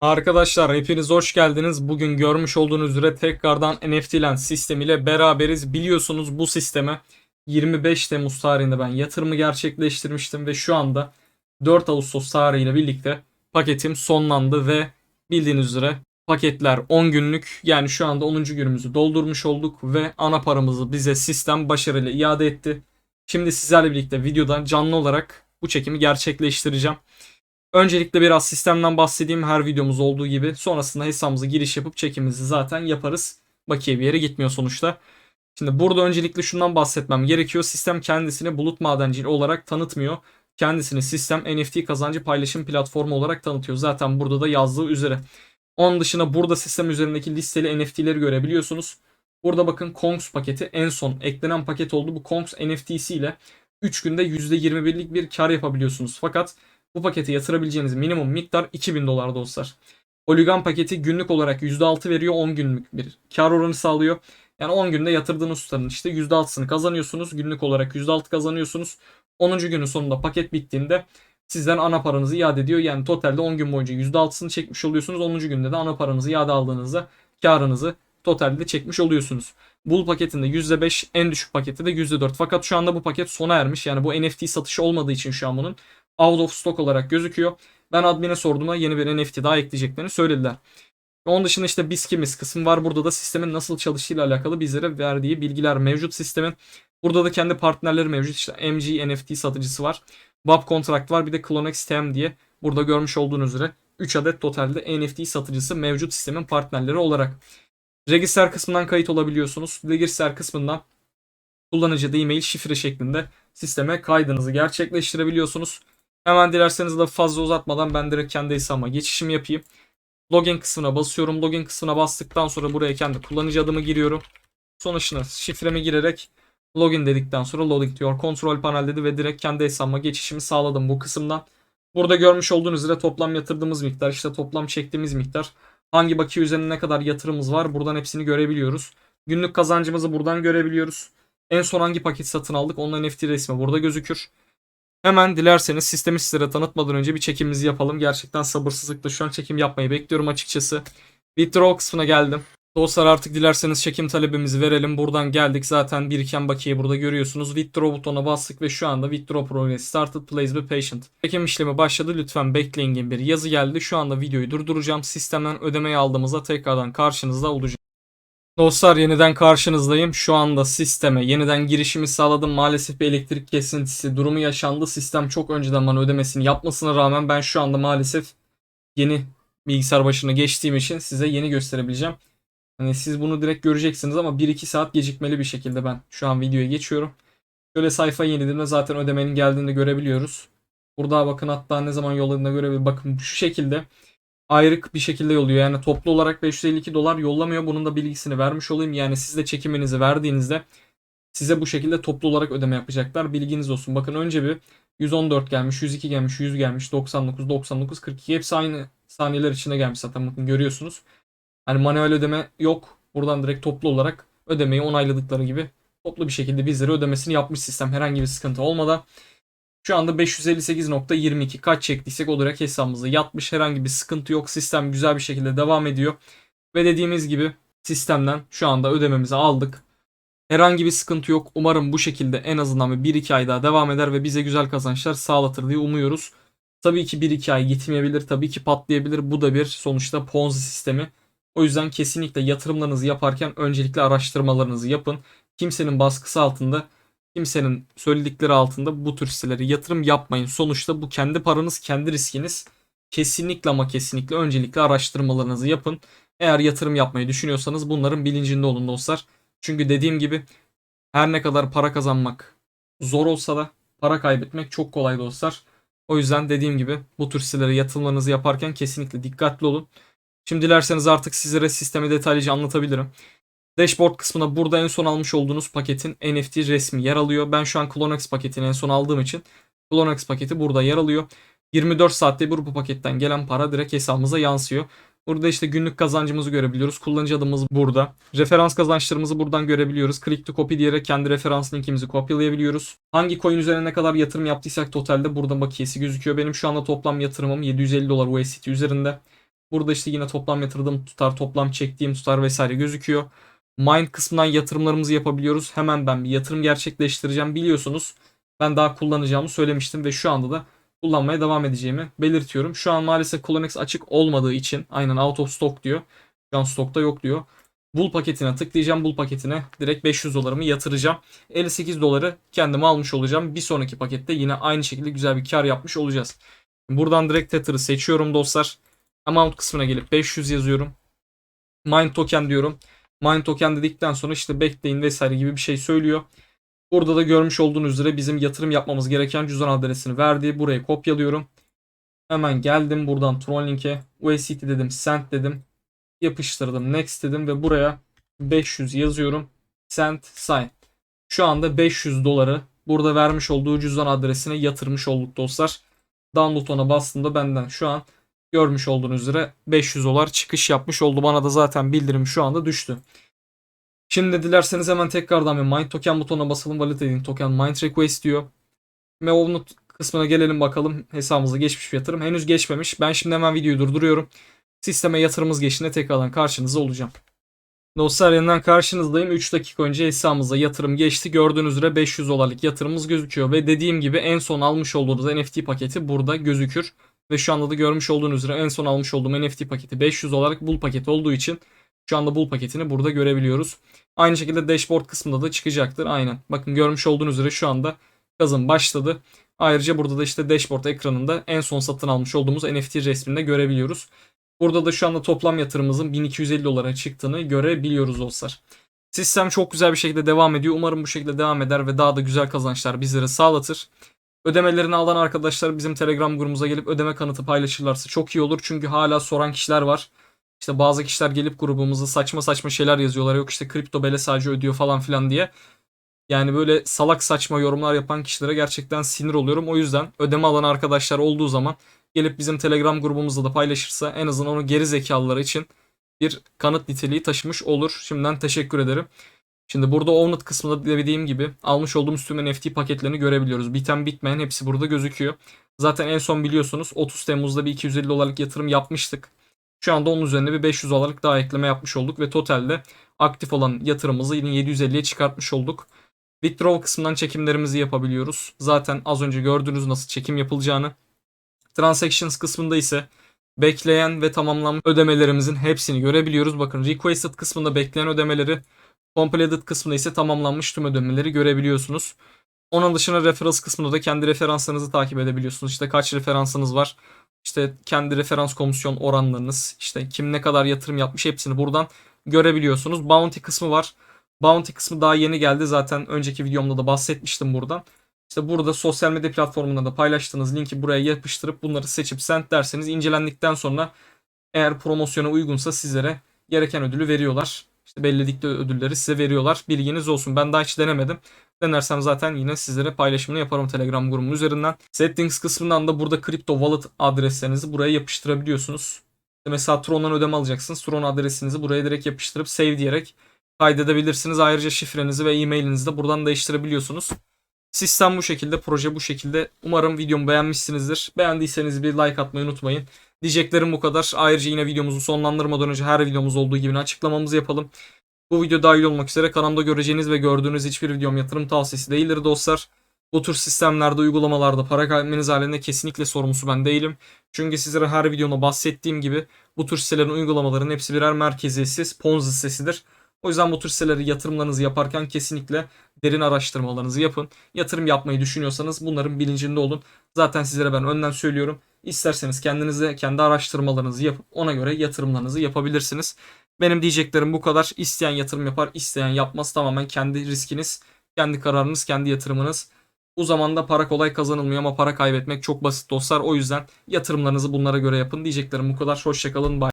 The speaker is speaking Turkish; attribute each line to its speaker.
Speaker 1: Arkadaşlar hepiniz hoş geldiniz. Bugün görmüş olduğunuz üzere tekrardan NFT Lens sistemiyle beraberiz. Biliyorsunuz bu sisteme 25 Temmuz tarihinde ben yatırımı gerçekleştirmiştim ve şu anda 4 Ağustos tarihiyle birlikte paketim sonlandı ve bildiğiniz üzere paketler 10 günlük yani şu anda 10. günümüzü doldurmuş olduk ve ana paramızı bize sistem başarıyla iade etti. Şimdi sizlerle birlikte videoda canlı olarak bu çekimi gerçekleştireceğim. Öncelikle biraz sistemden bahsedeyim her videomuz olduğu gibi. Sonrasında hesabımıza giriş yapıp çekimimizi zaten yaparız. Bakiye bir yere gitmiyor sonuçta. Şimdi burada öncelikle şundan bahsetmem gerekiyor. Sistem kendisini bulut madenciliği olarak tanıtmıyor. Kendisini sistem NFT kazancı paylaşım platformu olarak tanıtıyor. Zaten burada da yazdığı üzere. Onun dışında burada sistem üzerindeki listeli NFT'leri görebiliyorsunuz. Burada bakın Kongs paketi en son eklenen paket oldu. Bu Kongs NFT'si ile 3 günde %21'lik bir kar yapabiliyorsunuz. Fakat bu pakete yatırabileceğiniz minimum miktar 2000 dolar dostlar. Polygon paketi günlük olarak %6 veriyor 10 günlük bir kar oranı sağlıyor. Yani 10 günde yatırdığınız tutarın işte %6'sını kazanıyorsunuz. Günlük olarak %6 kazanıyorsunuz. 10. günün sonunda paket bittiğinde sizden ana paranızı iade ediyor. Yani totalde 10 gün boyunca %6'sını çekmiş oluyorsunuz. 10. günde de ana paranızı iade aldığınızda karınızı totalde çekmiş oluyorsunuz. Bull paketinde %5 en düşük paketi de %4. Fakat şu anda bu paket sona ermiş. Yani bu NFT satışı olmadığı için şu an bunun out of stock olarak gözüküyor. Ben admin'e sorduğumda yeni bir NFT daha ekleyeceklerini söylediler. Onun dışında işte biz kimiz kısım var. Burada da sistemin nasıl çalıştığıyla alakalı bizlere verdiği bilgiler mevcut sistemin. Burada da kendi partnerleri mevcut. İşte MG NFT satıcısı var. WAP Contract var. Bir de Clonex TM diye burada görmüş olduğunuz üzere 3 adet totalde NFT satıcısı mevcut sistemin partnerleri olarak. Register kısmından kayıt olabiliyorsunuz. Register kısmından kullanıcı e-mail şifre şeklinde sisteme kaydınızı gerçekleştirebiliyorsunuz. Hemen dilerseniz de fazla uzatmadan ben direkt kendi hesabıma geçişim yapayım. Login kısmına basıyorum. Login kısmına bastıktan sonra buraya kendi kullanıcı adımı giriyorum. Sonuçta şifremi girerek login dedikten sonra loading diyor. Kontrol panel dedi ve direkt kendi hesabıma geçişimi sağladım bu kısımdan. Burada görmüş olduğunuz üzere toplam yatırdığımız miktar, işte toplam çektiğimiz miktar, hangi bakiye üzerine ne kadar yatırımımız var buradan hepsini görebiliyoruz. Günlük kazancımızı buradan görebiliyoruz. En son hangi paket satın aldık onun NFT resmi burada gözükür. Hemen dilerseniz sistemi sizlere tanıtmadan önce bir çekimimizi yapalım. Gerçekten sabırsızlıkla şu an çekim yapmayı bekliyorum açıkçası. Withdraw kısmına geldim. Dostlar artık dilerseniz çekim talebimizi verelim. Buradan geldik. Zaten biriken bakiyeyi burada görüyorsunuz. Withdraw butonuna bastık ve şu anda Withdraw progress started. Please be patient. Çekim işlemi başladı. Lütfen bekleyin gibi bir yazı geldi. Şu anda videoyu durduracağım. Sistemden ödemeyi aldığımızda tekrardan karşınızda olacağım. Dostlar yeniden karşınızdayım. Şu anda sisteme yeniden girişimi sağladım. Maalesef bir elektrik kesintisi durumu yaşandı. Sistem çok önceden bana ödemesini yapmasına rağmen ben şu anda maalesef yeni bilgisayar başına geçtiğim için size yeni gösterebileceğim. Hani siz bunu direkt göreceksiniz ama 1-2 saat gecikmeli bir şekilde ben şu an videoya geçiyorum. Şöyle sayfa yenilediğimde zaten ödemenin geldiğini görebiliyoruz. Burada bakın hatta ne zaman yolladığını görebiliyoruz. Bakın şu şekilde ayrık bir şekilde yolluyor. Yani toplu olarak 552 dolar yollamıyor. Bunun da bilgisini vermiş olayım. Yani siz de çekiminizi verdiğinizde size bu şekilde toplu olarak ödeme yapacaklar. Bilginiz olsun. Bakın önce bir 114 gelmiş, 102 gelmiş, 100 gelmiş, 99, 99, 42 hepsi aynı saniyeler içinde gelmiş zaten bakın görüyorsunuz. Hani manuel ödeme yok. Buradan direkt toplu olarak ödemeyi onayladıkları gibi toplu bir şekilde bizlere ödemesini yapmış sistem herhangi bir sıkıntı olmadan. Şu anda 558.22 kaç çektiysek o direkt hesabımıza yatmış. Herhangi bir sıkıntı yok. Sistem güzel bir şekilde devam ediyor. Ve dediğimiz gibi sistemden şu anda ödememizi aldık. Herhangi bir sıkıntı yok. Umarım bu şekilde en azından bir 1-2 ay daha devam eder ve bize güzel kazançlar sağlatır diye umuyoruz. Tabii ki 1-2 ay gitmeyebilir. Tabii ki patlayabilir. Bu da bir sonuçta Ponzi sistemi. O yüzden kesinlikle yatırımlarınızı yaparken öncelikle araştırmalarınızı yapın. Kimsenin baskısı altında kimsenin söyledikleri altında bu tür sitelere yatırım yapmayın. Sonuçta bu kendi paranız, kendi riskiniz. Kesinlikle ama kesinlikle öncelikle araştırmalarınızı yapın. Eğer yatırım yapmayı düşünüyorsanız bunların bilincinde olun dostlar. Çünkü dediğim gibi her ne kadar para kazanmak zor olsa da para kaybetmek çok kolay dostlar. O yüzden dediğim gibi bu tür sitelere yatırımlarınızı yaparken kesinlikle dikkatli olun. Şimdi dilerseniz artık sizlere sistemi detaylıca anlatabilirim. Dashboard kısmına burada en son almış olduğunuz paketin NFT resmi yer alıyor. Ben şu an Clonex paketini en son aldığım için Clonex paketi burada yer alıyor. 24 saatte bir bu paketten gelen para direkt hesabımıza yansıyor. Burada işte günlük kazancımızı görebiliyoruz. Kullanıcı adımız burada. Referans kazançlarımızı buradan görebiliyoruz. Click to copy diyerek kendi referans linkimizi kopyalayabiliyoruz. Hangi coin üzerine ne kadar yatırım yaptıysak totalde burada bakiyesi gözüküyor. Benim şu anda toplam yatırımım 750 dolar USDT üzerinde. Burada işte yine toplam yatırdığım tutar, toplam çektiğim tutar vesaire gözüküyor. Mind kısmından yatırımlarımızı yapabiliyoruz. Hemen ben bir yatırım gerçekleştireceğim. Biliyorsunuz ben daha kullanacağımı söylemiştim ve şu anda da kullanmaya devam edeceğimi belirtiyorum. Şu an maalesef Colonex açık olmadığı için aynen out of stock diyor. Şu an stokta yok diyor. Bul paketine tıklayacağım. Bul paketine direkt 500 dolarımı yatıracağım. 58 doları kendime almış olacağım. Bir sonraki pakette yine aynı şekilde güzel bir kar yapmış olacağız. Buradan direkt Tether'ı seçiyorum dostlar. Amount kısmına gelip 500 yazıyorum. Mine token diyorum. Mine token dedikten sonra işte bekleyin vesaire gibi bir şey söylüyor. Burada da görmüş olduğunuz üzere bizim yatırım yapmamız gereken cüzdan adresini verdi. Burayı kopyalıyorum. Hemen geldim buradan Tron. USDT dedim, send dedim. Yapıştırdım, next dedim ve buraya 500 yazıyorum. Send, sign. Şu anda 500 doları burada vermiş olduğu cüzdan adresine yatırmış olduk dostlar. Download ona bastığımda benden şu an görmüş olduğunuz üzere 500 dolar çıkış yapmış oldu. Bana da zaten bildirim şu anda düştü. Şimdi dilerseniz hemen tekrardan bir Mind Token butonuna basalım. Validating Token Mind Request diyor. Ve onun kısmına gelelim bakalım. Hesabımıza geçmiş bir yatırım. Henüz geçmemiş. Ben şimdi hemen videoyu durduruyorum. Sisteme yatırımımız geçtiğinde tekrardan karşınızda olacağım. Dostlar yeniden karşınızdayım. 3 dakika önce hesabımıza yatırım geçti. Gördüğünüz üzere 500 dolarlık yatırımımız gözüküyor. Ve dediğim gibi en son almış olduğunuz NFT paketi burada gözükür. Ve şu anda da görmüş olduğunuz üzere en son almış olduğum NFT paketi 500 dolarlık bul paketi olduğu için şu anda bul paketini burada görebiliyoruz. Aynı şekilde dashboard kısmında da çıkacaktır. Aynen. Bakın görmüş olduğunuz üzere şu anda kazım başladı. Ayrıca burada da işte dashboard ekranında en son satın almış olduğumuz NFT resmini de görebiliyoruz. Burada da şu anda toplam yatırımımızın 1250 dolara çıktığını görebiliyoruz dostlar. Sistem çok güzel bir şekilde devam ediyor. Umarım bu şekilde devam eder ve daha da güzel kazançlar bizlere sağlatır. Ödemelerini alan arkadaşlar bizim Telegram grubumuza gelip ödeme kanıtı paylaşırlarsa çok iyi olur. Çünkü hala soran kişiler var. İşte bazı kişiler gelip grubumuza saçma saçma şeyler yazıyorlar. Yok işte kripto bele sadece ödüyor falan filan diye. Yani böyle salak saçma yorumlar yapan kişilere gerçekten sinir oluyorum. O yüzden ödeme alan arkadaşlar olduğu zaman gelip bizim Telegram grubumuzda da paylaşırsa en azından onu geri zekalıları için bir kanıt niteliği taşımış olur. Şimdiden teşekkür ederim. Şimdi burada Owned kısmında dediğim gibi almış olduğumuz tüm NFT paketlerini görebiliyoruz. Biten bitmeyen hepsi burada gözüküyor. Zaten en son biliyorsunuz 30 Temmuz'da bir 250 dolarlık yatırım yapmıştık. Şu anda onun üzerine bir 500 dolarlık daha ekleme yapmış olduk ve totalde aktif olan yatırımımızı yine 750'ye çıkartmış olduk. Withdraw kısmından çekimlerimizi yapabiliyoruz. Zaten az önce gördüğünüz nasıl çekim yapılacağını. Transactions kısmında ise bekleyen ve tamamlanmış ödemelerimizin hepsini görebiliyoruz. Bakın requested kısmında bekleyen ödemeleri, completed kısmında ise tamamlanmış tüm ödemeleri görebiliyorsunuz. Onun dışında referans kısmında da kendi referanslarınızı takip edebiliyorsunuz. İşte kaç referansınız var, işte kendi referans komisyon oranlarınız, işte kim ne kadar yatırım yapmış hepsini buradan görebiliyorsunuz. Bounty kısmı var. Bounty kısmı daha yeni geldi. Zaten önceki videomda da bahsetmiştim buradan. İşte burada sosyal medya platformunda da paylaştığınız linki buraya yapıştırıp bunları seçip send derseniz incelendikten sonra eğer promosyona uygunsa sizlere gereken ödülü veriyorlar. İşte belirledikleri ödülleri size veriyorlar. Bilginiz olsun. Ben daha hiç denemedim. Denersem zaten yine sizlere paylaşımını yaparım Telegram grubumun üzerinden. Settings kısmından da burada Crypto Wallet adreslerinizi buraya yapıştırabiliyorsunuz. Mesela Tron'dan ödeme alacaksınız. Tron adresinizi buraya direkt yapıştırıp save diyerek kaydedebilirsiniz. Ayrıca şifrenizi ve e-mailinizi de buradan değiştirebiliyorsunuz. Sistem bu şekilde, proje bu şekilde. Umarım videomu beğenmişsinizdir. Beğendiyseniz bir like atmayı unutmayın. Diyeceklerim bu kadar. Ayrıca yine videomuzu sonlandırmadan önce her videomuz olduğu gibi açıklamamızı yapalım. Bu video dahil olmak üzere kanalımda göreceğiniz ve gördüğünüz hiçbir videom yatırım tavsiyesi değildir dostlar. Bu tür sistemlerde, uygulamalarda para kaybetmeniz halinde kesinlikle sorumlusu ben değilim. Çünkü sizlere her videomda bahsettiğim gibi bu tür sitelerin uygulamaların hepsi birer merkeziyetsiz Ponzi sitesidir. O yüzden bu tür siteleri yatırımlarınızı yaparken kesinlikle derin araştırmalarınızı yapın. Yatırım yapmayı düşünüyorsanız bunların bilincinde olun. Zaten sizlere ben önden söylüyorum. İsterseniz kendinize kendi araştırmalarınızı yapıp ona göre yatırımlarınızı yapabilirsiniz. Benim diyeceklerim bu kadar. İsteyen yatırım yapar, isteyen yapmaz. Tamamen kendi riskiniz, kendi kararınız, kendi yatırımınız. Bu zamanda para kolay kazanılmıyor ama para kaybetmek çok basit dostlar. O yüzden yatırımlarınızı bunlara göre yapın. Diyeceklerim bu kadar. Hoşçakalın. Bye.